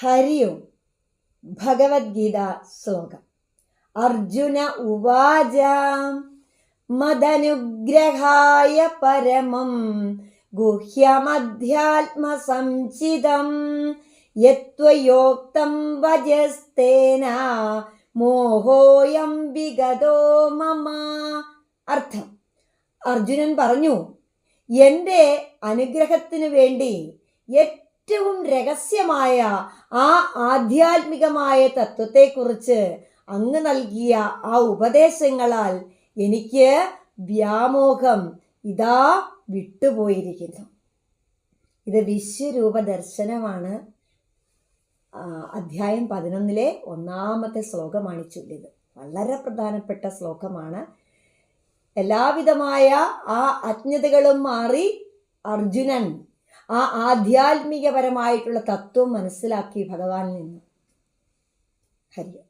ഹരി ഓം ഭഗവത്ഗീത ശ്ലോകം. അർജുന ഉവാച മദനുഗ്രഹായ പരമം ഗുഹ്യമധ്യാത്മസംചിതം യത്വയോക്തം വജസ്തേന മോഹോയം വിഗതോ മമ. അർത്ഥം അർജുനൻ പറഞ്ഞു എന്റെ അനുഗ്രഹത്തിനു വേണ്ടി ഏറ്റവും രഹസ്യമായ ആ ആധ്യാത്മികമായ തത്വത്തെക്കുറിച്ച് അങ്ങ് നൽകിയ ആ ഉപദേശങ്ങളാൽ എനിക്ക് വ്യാമോഹം ഇതാ വിട്ടുപോയിരിക്കുന്നു. ഇത് വിശ്വരൂപ ദർശനമാണ് അധ്യായം പതിനൊന്നിലെ ഒന്നാമത്തെ ശ്ലോകമാണ് ചൊല്ലിയത്. വളരെ പ്രധാനപ്പെട്ട ശ്ലോകമാണ്. എല്ലാവിധമായ ആ അജ്ഞതകളും മാറി അർജുനൻ ആ ആധ്യാത്മികപരമായിട്ടുള്ള തത്വം മനസ്സിലാക്കി ഭഗവാനിൽ നിന്ന്. ഹരി.